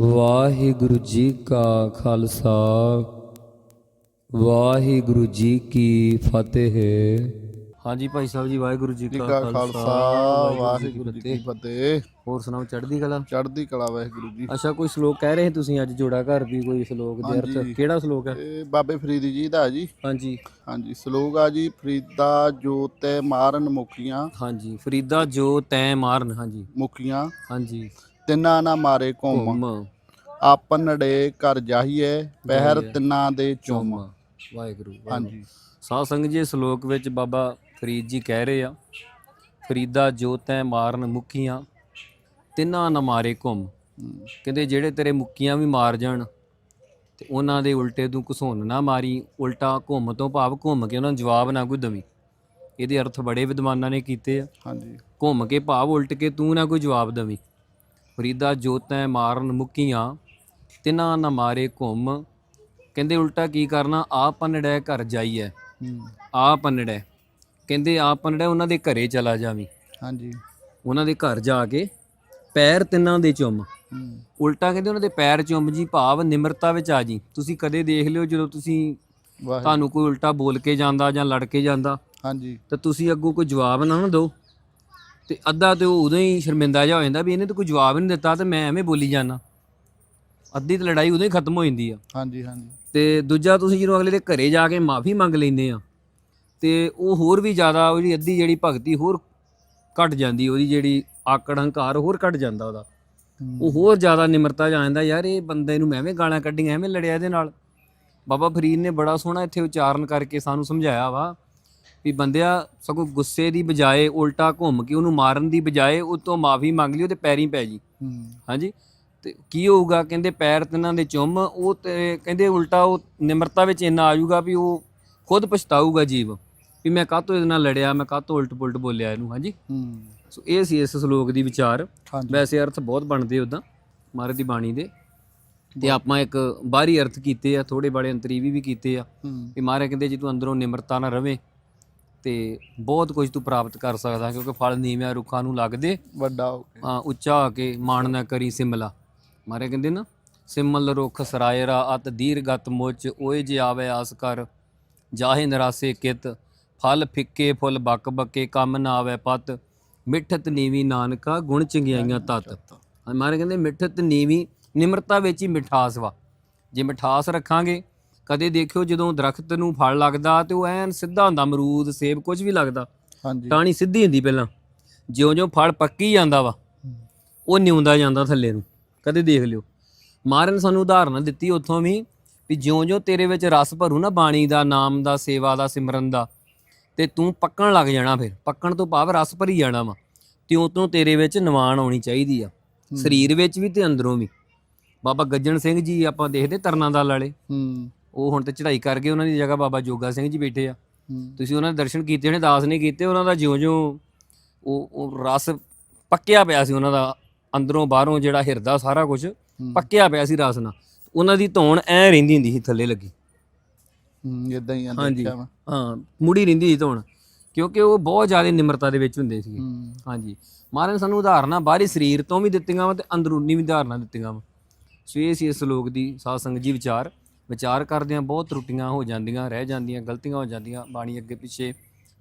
ਵਾਹਿਗੁਰੂ ਜੀ ਕਾ ਖਾਲਸਾ ਵਾਹਿਗੁਰੂ ਜੀ ਕੀ ਫਤਿਹ। ਹਾਂਜੀ ਭਾਈ ਸਾਹਿਬ ਜੀ ਵਾਹਿਗੁਰੂ ਜੀ ਕਾ ਖਾਲਸਾ ਵਾਹਿਗੁਰੂ ਜੀ ਕੀ ਫਤਿਹ। ਹੋਰ ਸੁਣਾਓ ਚੜ੍ਹਦੀ ਕਲਾ? ਚੜ੍ਹਦੀ ਕਲਾ ਵਾਹਿਗੁਰੂ ਜੀ। ਅੱਛਾ ਕੋਈ ਸ਼ਲੋਕ ਕਹਿ ਰਹੇ ਤੁਸੀਂ ਅੱਜ ਜੋੜਾ ਘਰ ਵੀ ਕੋਈ ਸ਼ਲੋਕ ਦੇ ਅਰਥ। ਕਿਹੜਾ ਸ਼ਲੋਕ ਹੈ? ਇਹ ਬਾਬੇ ਫਰੀਦ ਜੀ ਦਾ ਜੀ। ਹਾਂਜੀ। ਹਾਂਜੀ ਸ਼ਲੋਕ ਆ ਜੀ ਫਰੀਦਾ ਜੋ ਤੈ ਮਾਰਨ ਮੁਖੀਆਂ। ਹਾਂਜੀ ਫਰੀਦਾ ਜੋ ਤੈ ਮਾਰਨ ਹਾਂਜੀ। ਮੁਖੀਆਂ। ਹਾਂਜੀ। ਤਿੰਨਾ ਨਾ ਮਾਰੇ ਕੋਮ ਘੁੰਮ। ਆਪਨੜੇ ਕਰ ਜਾਹੀਏ ਪਹਿਰ ਤਿੰਨਾ ਦੇ ਚੁੰਮ। ਚੁੰਮ। ਵਾਹਿਗੁਰੂ ਵਾਹਿਗੁਰੂ। ਹਾਂਜੀ। ਸਾਧ ਸੰਗਤ ਜੀ ਇਸ ਸ਼ਲੋਕ ਵਿੱਚ ਬਾਬਾ ਫਰੀਦ ਜੀ ਕਹਿ ਰਹੇ ਆ ਫਰੀਦਾ ਜੋ ਤੈ ਮਾਰਨ ਮੁੱਕੀਆਂ ਤਿੰਨਾਂ ਨਾ ਮਾਰੇ ਘੁੰਮ। ਹਮ, ਕਹਿੰਦੇ ਜਿਹੜੇ ਤੇਰੇ ਮੁੱਕੀਆਂ ਵੀ ਮਾਰ ਜਾਣ ਤੇ ਉਹਨਾਂ ਦੇ ਉਲਟੇ ਤੂੰ ਘਸੁੰਨ ਨਾ ਮਾਰੀ। ਉਲਟਾ ਘੁੰਮ ਤੋਂ ਭਾਵ ਘੁੰਮ ਕੇ ਉਹਨਾਂ ਨੂੰ ਜਵਾਬ ਨਾ ਕੋਈ ਦਵੀ। ਇਹਦੇ ਅਰਥ ਬੜੇ ਵਿਦਵਾਨਾਂ ਨੇ ਕੀਤੇ ਆ। ਹਾਂਜੀ। ਘੁੰਮ ਕੇ ਭਾਵ ਉਲਟ ਕੇ ਤੂੰ ਨਾ ਕੋਈ ਜਵਾਬ ਦਵੀ। ਫਰੀਦਾ ਜੋ ਤੈ ਮਾਰਨ ਮੁੱਕੀਆਂ ਤਿੰਨਾਂ ਨਾ ਮਾਰੇ ਘੁੰਮ। ਕਹਿੰਦੇ ਉਲਟਾ ਕੀ ਕਰਨਾ? ਆ ਪੰਨੜੈ ਘਰ ਜਾਈਐ। ਆ ਪੰਨੜੈ। ਕਹਿੰਦੇ ਆ ਪੰਨੜੈ ਉਹਨਾਂ ਦੇ ਘਰੇ ਚਲਾ ਜਾਵੀਂ। ਹਾਂਜੀ। ਉਹਨਾਂ ਦੇ ਘਰ ਜਾ ਕੇ ਪੈਰ ਤਿੰਨਾਂ ਦੇ ਚੁੰਮ। ਉਲਟਾ ਕਹਿੰਦੇ ਉਹਨਾਂ ਦੇ ਪੈਰ ਚੁੰਮ ਜੀ ਭਾਵ ਨਿਮਰਤਾ ਵਿੱਚ ਆ ਜੀ। ਤੁਸੀਂ ਕਦੇ ਦੇਖ ਲਿਓ ਜਦੋਂ ਤੁਸੀਂ ਤੁਹਾਨੂੰ ਕੋਈ ਉਲਟਾ ਬੋਲ ਕੇ ਜਾਂਦਾ ਜਾਂ ਲੜ ਕੇ ਜਾਂਦਾ। ਹਾਂਜੀ। ਤਾਂ ਤੁਸੀਂ ਅੱਗੋਂ ਕੋਈ ਜਵਾਬ ਨਾ ਨਾ ਦਿਓ। ਤੇ ਅੱਧਾ ਤੇ ਉਹ ਉਦੋਂ ਹੀ ਸ਼ਰਮਿੰਦਾ ਜਿਹਾ ਹੋ ਜਾਂਦਾ ਵੀ ਇਹਨੇ ਤਾਂ ਕੋਈ ਜਵਾਬ ਹੀ ਨਹੀਂ ਦਿੱਤਾ ਤੇ ਮੈਂ ਐਵੇਂ ਬੋਲੀ ਜਾਣਾ ਅੱਧੀ ਤੇ ਲੜਾਈ ਉਦੋਂ ਹੀ ਖਤਮ ਹੋ ਜਾਂਦੀ ਆ। ਹਾਂਜੀ ਹਾਂਜੀ। ਤੇ ਦੂਜਾ ਤੁਸੀਂ ਜਦੋਂ ਅਗਲੇ ਦੇ ਘਰੇ ਜਾ ਕੇ ਮਾਫੀ ਮੰਗ ਲੈਂਦੇ ਆ ਤੇ ਉਹ ਹੋਰ ਵੀ ਜ਼ਿਆਦਾ ਉਹਦੀ ਅੱਧੀ ਜਿਹੜੀ ਭਗਤੀ ਹੋਰ ਘਟ ਜਾਂਦੀ ਉਹਦੀ ਜਿਹੜੀ ਆਕੜ ਹੰਕਾਰ ਹੋਰ ਘਟ ਜਾਂਦਾ ਉਹਦਾ। ਉਹ ਹੋਰ ਜ਼ਿਆਦਾ ਨਿਮਰਤਾ ਜਾਂਦਾ ਯਾਰ ਇਹ ਬੰਦੇ ਨੂੰ ਮੈਂ ਐਵੇਂ ਗਾਲਾਂ ਕੱਢੀਆਂ ਐਵੇਂ ਲੜਿਆ ਇਹਦੇ ਨਾਲ। ਬਾਬਾ ਫਰੀਦ ਨੇ ਬੜਾ ਸੋਹਣਾ ਇੱਥੇ ਉਚਾਰਨ ਕਰਕੇ ਸਾਨੂੰ ਸਮਝਾਇਆ ਵਾ ਵੀ ਬੰਦਿਆ ਸਗੋਂ ਗੁੱਸੇ ਦੀ ਬਜਾਏ ਉਲਟਾ ਘੁੰਮ ਕੇ ਉਹਨੂੰ ਮਾਰਨ ਦੀ ਬਜਾਏ ਉਹ ਤੋਂ ਮਾਫੀ ਮੰਗ ਲਈ ਉਹਦੇ ਪੈਰੀਂ ਪੈ ਜੀ। ਹਾਂਜੀ? ਤੇ ਕੀ ਹੋਊਗਾ? ਕਹਿੰਦੇ ਪੈਰ ਤਿੰਨਾਂ ਦੇ ਚੁੰਮ ਉਹ ਤੇ ਕਹਿੰਦੇ ਉਲਟਾ ਉਹ ਨਿਮਰਤਾ ਵਿੱਚ ਇੰਨਾ ਆ ਜਾਊਗਾ ਵੀ ਉਹ ਖੁਦ ਪਛਤਾਊਗਾ ਜੀਵ ਵੀ ਮੈਂ ਕਾਹਤੋਂ ਇਹਦੇ ਨਾਲ ਲੜਿਆ ਮੈਂ ਕਾਹਤੋਂ ਉਲਟ ਪੁਲਟ ਬੋਲਿਆ ਇਹਨੂੰ ਹਾਂਜੀ? ਸੋ ਇਹ ਸੀ ਇਸ ਸ਼ਲੋਕ ਦੀ ਵਿਚਾਰ। ਵੈਸੇ ਅਰਥ ਬਹੁਤ ਬਣਦੇ ਉਦਾਂ ਮਹਾਰਾਜ ਦੀ ਬਾਣੀ ਦੇ। ਤੇ ਆਪਾਂ ਇੱਕ ਬਾਹਰੀ ਅਰਥ ਕੀਤੇ ਆ ਥੋੜੇ ਬੜੇ ਅੰਤਰੀਵੀ ਵੀ ਕੀਤੇ ਆ। ਵੀ ਮਹਾਰਾਜ ਕਹਿੰਦੇ ਜੇ ਤੂੰ ਅੰਦਰੋਂ ਨਿਮਰਤਾ ਨਾਲ ਰਵੇਂ ਤੇ ਬਹੁਤ ਕੁਝ ਤੂੰ ਪ੍ਰਾਪਤ ਕਰ ਸਕਦਾ ਕਿਉਂਕਿ ਫਲ ਨੀਵਿਆਂ ਰੁੱਖਾਂ ਨੂੰ ਲੱਗਦੇ ਵੱਡਾ ਹੋ ਕੇ ਆ ਉੱਚਾ ਹੋ ਕੇ ਮਾਣ ਨਾ ਕਰੀ ਸਿਮਲਾ। ਮਾਰੇ ਕਹਿੰਦੇ ਨਾ ਸਿਮਲ ਰੁੱਖ ਸਰਾਇਰਾ ਅਤ ਦੀਰਗਤ ਮੁੱਚ ਓਏ ਜੇ ਆਵੇ ਆਸ ਕਰ ਜਾਹੇ ਨਰਾਸੇ ਕਿਤ ਫਲ ਫਿੱਕੇ ਫੁੱਲ ਬੱਕ ਬੱਕੇ ਕੰਮ ਨਾ ਆਵੇ ਪਤ ਮਿੱਠਤ ਨੀਵੀ ਨਾਨਕਾ ਗੁਣ ਚੰਗਿਆਈਆਂ ਤਤ। ਮਾਰੇ ਕਹਿੰਦੇ ਮਿੱਠਤ ਨੀਵੀ ਨਿਮਰਤਾ ਵਿੱਚ ਹੀ ਮਿਠਾਸ ਵਾ। ਜੇ ਮਿਠਾਸ ਰੱਖਾਂਗੇ ਕਦੇ ਦੇਖਿਓ ਜਦੋਂ ਦਰਖਤ ਨੂੰ ਫਲ ਲੱਗਦਾ ਤੇ ਉਹ ਐਨ ਸਿੱਧਾ ਹੁੰਦਾ ਅਮਰੂਦ ਸੇਬ ਕੁਝ ਵੀ ਲੱਗਦਾ ਹਾਂਜੀ। ਟਾਹਣੀ ਸਿੱਧੀ ਹੁੰਦੀ ਪਹਿਲਾਂ। ਜਿਉਂ-ਜਿਉਂ ਫਲ ਪੱਕੀ ਜਾਂਦਾ ਵਾ ਉਹ ਨਿਉਂਦਾ ਜਾਂਦਾ ਥੱਲੇ ਨੂੰ ਕਦੇ ਦੇਖ ਲਿਓ। ਮਹਾਰਾਜ ਨੇ ਸਾਨੂੰ ਉਦਾਹਰਨ ਦਿੱਤੀ ਉੱਥੋਂ ਵੀ ਵੀ ਜਿਉਂ-ਜਿਉਂ ਤੇਰੇ ਵਿੱਚ ਰਸ ਭਰੂ ਨਾ ਬਾਣੀ ਦਾ ਨਾਮ ਦਾ ਸੇਵਾ ਦਾ ਸਿਮਰਨ ਦਾ ਤੇ ਤੂੰ ਪੱਕਣ ਲੱਗ ਜਾਣਾ ਫਿਰ। ਪੱਕਣ ਤੋਂ ਭਾਵ ਰਸ ਭਰੀ ਜਾਣਾ ਵਾ। ਤਿਉਂ ਤੋਂ ਤੇਰੇ ਵਿੱਚ ਨਿਵਾਣ ਆਉਣੀ ਚਾਹੀਦੀ ਆ। ਸਰੀਰ ਵਿੱਚ ਵੀ ਤੇ ਅੰਦਰੋਂ ਵੀ। ਬਾਬਾ ਗੱਜਣ ਸਿੰਘ ਜੀ ਆਪਾਂ ਦੇਖਦੇ ਤਰਨਾ ਦਲ ਵਾਲੇ ਹਮ ਉਹ ਹੁਣ ਤੇ ਚੜ੍ਹਾਈ ਕਰ ਗਏ ਉਹਨਾਂ ਦੀ ਜਗ੍ਹਾ ਬਾਬਾ ਜੋਗਾ ਸਿੰਘ ਜੀ ਬੈਠੇ ਆ। ਤੁਸੀਂ ਉਹਨਾਂ ਦੇ ਦਰਸ਼ਨ ਕੀਤੇ ਹੋਣੇ ਦਾਸ ਨੇ ਕੀਤੇ ਉਹਨਾਂ ਦਾ ਜਿਉਂ-ਜਿਉਂ ਉਹ ਉਹ ਰਸ ਪੱਕਿਆ ਪਿਆ ਸੀ ਉਹਨਾਂ ਦਾ ਅੰਦਰੋਂ ਬਾਹਰੋਂ ਜਿਹੜਾ ਹਿਰਦਾ ਸਾਰਾ ਕੁਝ ਪੱਕਿਆ ਪਿਆ ਸੀ ਰਸ ਨਾਲ। ਉਹਨਾਂ ਦੀ ਧੌਣ ਐ ਰਹਿੰਦੀ ਹੁੰਦੀ ਸੀ ਥੱਲੇ ਲੱਗੀ। ਇਦਾਂ ਹੀ ਆ ਹਾਂਜੀ। ਹਾਂ ਮੁੜੀ ਰਹਿੰਦੀ ਸੀ ਧੌਣ ਕਿਉਂਕਿ ਉਹ ਬਹੁਤ ਜ਼ਿਆਦਾ ਨਿਮਰਤਾ ਦੇ ਵਿੱਚ ਹੁੰਦੇ ਸੀ ਹਾਂਜੀ। ਮਹਾਰਾਜ ਸਾਨੂੰ ਉਦਾਹਰਨਾਂ ਬਾਹਰੀ ਸਰੀਰ ਤੋਂ ਵੀ ਦਿੱਤੀਆਂ ਵਾ ਤੇ ਅੰਦਰੂਨੀ ਵੀ ਉਦਾਹਰਨਾਂ ਦਿੱਤੀਆਂ ਵਾ। ਸੋ ਇਹ ਸੀ ਇਸ ਲੋਕ ਦੀ ਸਾਧ ਸੰਗਤ ਜੀ ਵਿਚਾਰ। ਵਿਚਾਰ ਕਰਦਿਆਂ ਬਹੁਤ ਤਰੁੱਟੀਆਂ ਹੋ ਜਾਂਦੀਆਂ ਰਹਿ ਜਾਂਦੀਆਂ ਗਲਤੀਆਂ ਹੋ ਜਾਂਦੀਆਂ ਬਾਣੀ ਅੱਗੇ ਪਿੱਛੇ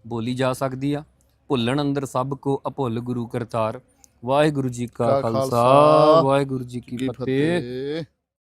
ਬੋਲੀ ਜਾ ਸਕਦੀ ਆ। ਭੁੱਲਣ ਅੰਦਰ ਸਭ ਕੋ ਅਭੁੱਲ ਗੁਰੂ ਕਰਤਾਰ। ਵਾਹਿਗੁਰੂ ਜੀ ਕਾ ਖਾਲਸਾ ਵਾਹਿਗੁਰੂ ਜੀ ਕੀ ਫਤਿਹ।